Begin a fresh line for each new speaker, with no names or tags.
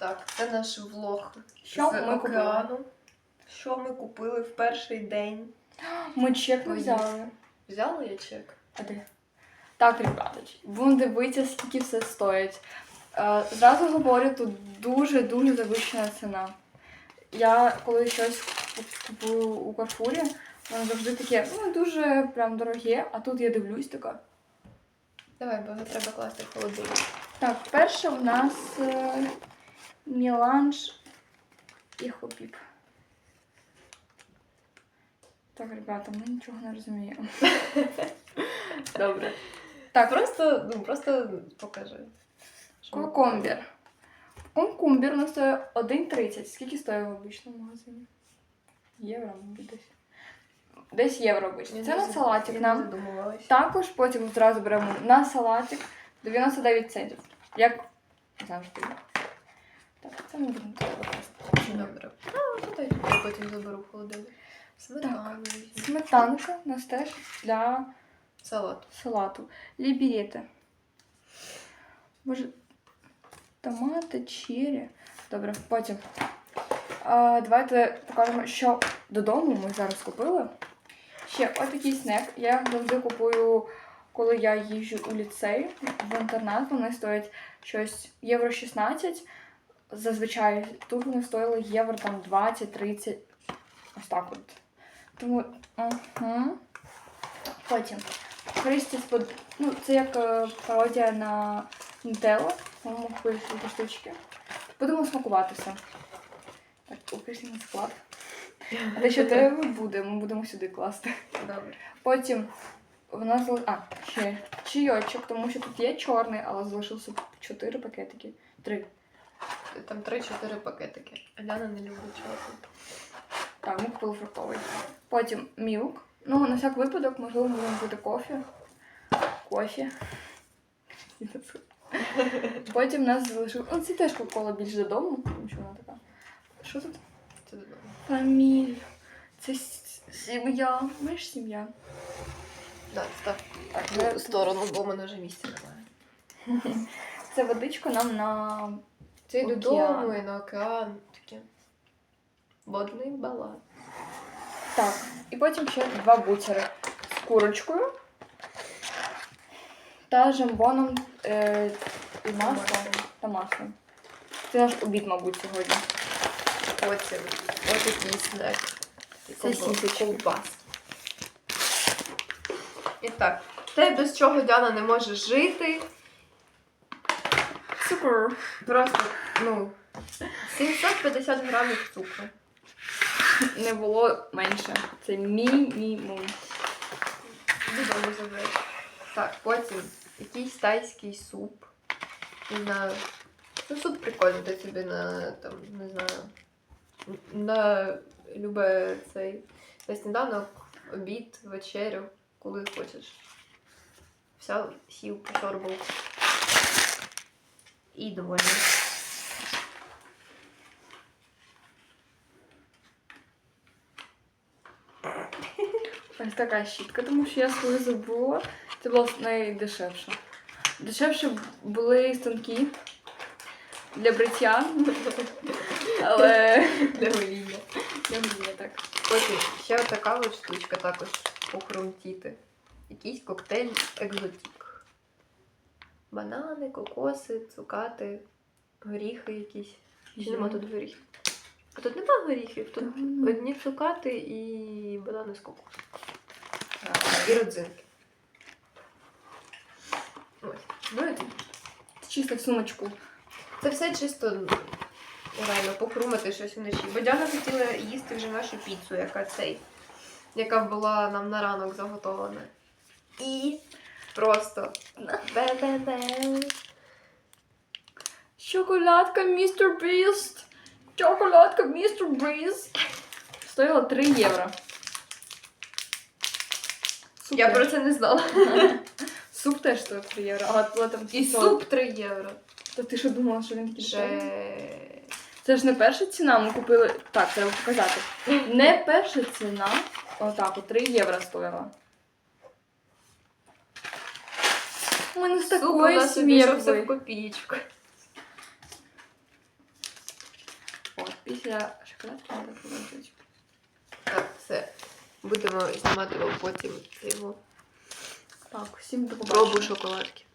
Так, це наш влог
Що
з
ми купили?
Що ми купили в перший день?
Ми чек не взяли.
Взяли я чек?
А де? Так, ребяточки, будемо дивитися, скільки все стоїть. Е, зразу говорю, тут дуже-дуже завищена ціна. Я коли щось купую у Карфурі, воно завжди таке, ну, дуже прям дороге, а тут я дивлюсь така.
Давай, бо треба класти в холодильник.
Так, перше у нас е, міланж і хопіп. Так, ребята, ми нічого не розуміємо.
Добре.
Так,
Просто, ну, просто покажи.
Кокомбір. Кокомбір у нас стоїть 1,30. Скільки стоїть в обичному магазині? Євро, мабуть, десь. Десь євро обично. Це на салатик нам. Також потім зразу беремо на салатик 99 центів. Як завжди. Так, це ми будемо використовувати.
Добре. А, то потім заберу в холодильник. Сметану. візьму.
Сметанка у нас теж для
Салат.
салату. Лібірети. Боже, томати, чері. Добре, потім. А, давайте покажемо, що додому ми зараз купили. Ще отакий снек. Я завжди купую, коли я їжджу у ліцей в інтернат. Вони стоять щось євро 16. Зазвичай тут вони стоїли євро там 20-30. Ось так от. Тому. Угу. Потім. Христіс под... Ну, це як е, пародія на Нутеллу. По-моєму, купили такі штучки. Будемо смакувати все. Так, на склад. А те, що треба буде, ми будемо сюди класти.
Добре.
Потім в нас зали... А, ще чайочок, тому що тут є чорний, але залишилося 4 пакетики. Три.
Там 3-4 пакетики. Аляна не любить чого.
Так, ми купили фруктовий. Потім мілк. Ну, на всяк випадок, можливо, будемо пити кофе. Кофе. Потім нас залишив. Ну, це теж кока-кола більш додому, тому що вона така. Що тут?
Це додому.
Фаміль. Це с- сім'я. Ми ж сім'я.
Да, став
Так,
в сторону, бо в мене вже місця немає.
Це водичка нам на.
Це і
Океан.
додому, і на океан. Таке. Водний баланс.
Так. І потім ще два бутери з курочкою та жамбоном е, і маслом та маслом. Це наш обід, мабуть, сьогодні.
Потім ось такий снек.
Сосисочки.
Ковбас. І так, те, без чого Діана не може жити.
Цукор.
Просто, ну, 750 грамів цукру.
Не було менше. Це мінімум.
Додому заберу. Так, потім якийсь тайський суп. Не знаю. Ну, суп прикольний, ти собі на там, не знаю. На любе цей на сніданок, обід, вечерю, коли хочеш. Взяв, сів, пошорбав. І доволі.
Ось така щітка, тому що я свою забула. Це було найдешевше. Дешевше були станки для бриття, але
Для гоління.
я мені так.
Потім ще така от штучка також похрумтіти. Якийсь коктейль екзотік. Банани, кокоси, цукати, горіхи якісь. Чи нема тут горіхів? А тут нема горіхів, тут одні цукати і банани з кокосу. І родзинки. Ось. Ну, і
Це чисто в сумочку.
Це все чисто реально похрумати щось вночі. Бо Діана хотіла їсти вже нашу піцу, яка цей, яка була нам на ранок заготовлена. І просто.
Шоколадка містер Біст. Шоколадка містер Біст. Стоїла 3 євро. Суп
Я
теж.
про це не знала.
Суп теж стоїв 3 євро. А була там
І суп 3 євро.
То ти що думала, що він такий дешевий?
Же...
Це ж не перша ціна, ми купили. Так, треба показати. Не перша ціна. Отак, от 3 євро стоїла. У мене з
Суп у
такої
нас обійшовся в
сміркою.
копійку.
От, після шоколадки треба продовжувати.
Так, все. Будемо знімати вам потім його
Так, всім до
пробу
побачення.
шоколадки.